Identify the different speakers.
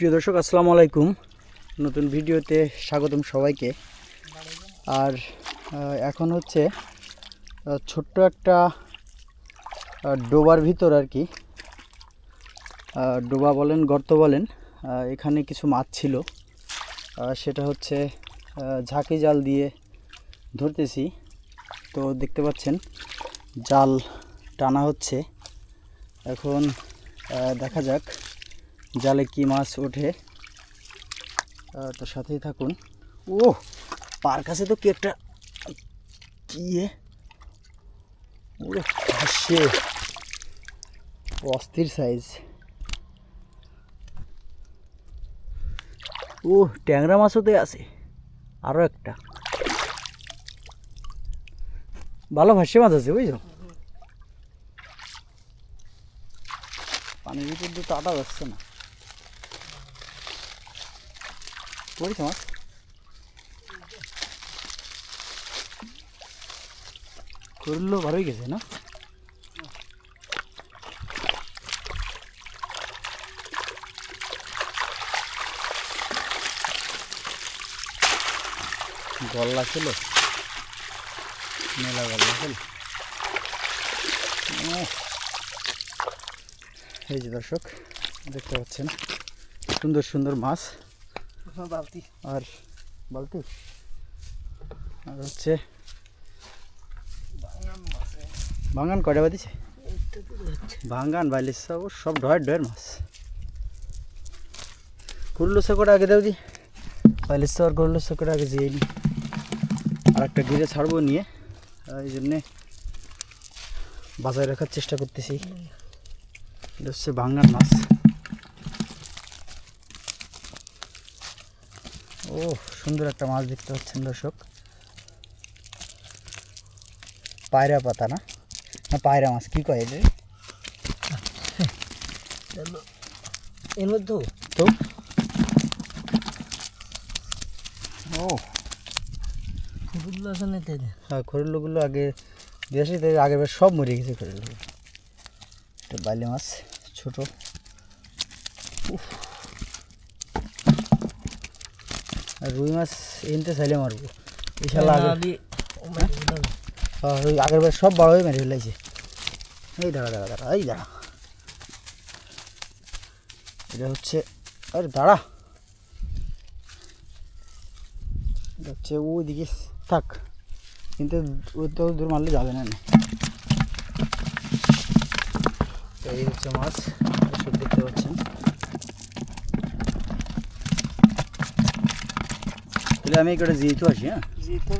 Speaker 1: প্রিয় দর্শক, আসসালামু আলাইকুম। নতুন ভিডিওতে স্বাগতম সবাইকে। আর এখন হচ্ছে ছোট্ট একটা ডোবার ভিতর আর কি। ডোবা বলেন, গর্ত বলেন এখানে কিছু মাছ ছিল। সেটা হচ্ছে ঝাঁকি জাল দিয়ে ধরতেছি। তো দেখতে পাচ্ছেন, জাল টানা হচ্ছে। এখন দেখা যাক জালে কি মাছ ওঠে? তো সাথেই থাকুন। ও পার কাছে তো কি একটা কি এ? ওরে হাসে। অস্থির সাইজ ও ট্যাংরা মাছও তো আছে। আরও একটা। ভালো ভাসে মাছ আছে, বুঝছ? পানির ভিতর দিয়ে তো আটা যাচ্ছে না। পড়েছে মাছ করল, ভালোই গেছে, না? গল্লা ছিল। মেলা গল্লা ছিল। এই যে দর্শক, দেখতে পাচ্ছেন, সুন্দর সুন্দর মাছ।
Speaker 2: বালতি।
Speaker 1: আর বালতি? আর হচ্ছে ভাঙ্গান কয়টা বাদিছে ভাঙ্গান বাইলিস সব সব ডয়ের ডয়ের মাছ। কুরলো কটা আগে দাও দি? বাইলিস আর কুরলো কটা আগে যেয়ে নি। আর একটা গিরে ছাড়বো নিয়ে। এই জন্যে বাজায় রাখার চেষ্টা করতেছি। এটা হচ্ছে ভাঙ্গান মাছ। ও সুন্দর একটা মাছ দেখতে পাচ্ছেন দর্শক। পায়রা পাতা না? না পায়রা মাছ কি কয় এদের?
Speaker 2: এর মধ্যে
Speaker 1: তো? ও
Speaker 2: ফুটগুলো আছে না তাই?
Speaker 1: হ্যাঁ খরুল্লগুলো আগে দেশে আগের বার সব মরে গেছে খরুল্লো এটা বাইলে মাছ ছোট। উফ। আর রুই মাছ এনতে চাইলে মারবো। ইনশাল্লাহ। হ্যাঁ ওই আগের বার সব বড় হয়ে মেরে ফেলাইছে এই দাঁড়া দাঁড়া দাঁড়া এই দাঁড়া। এটা হচ্ছে আরে দাঁড়া। এটা হচ্ছে ওইদিকে থাক। কিন্তু ওই তো দূর মারলে যাবে না না। তো এই হচ্ছে মাছ দেখতে পাচ্ছেন। Ele é meio grazito hoje,
Speaker 2: hein? Grazito,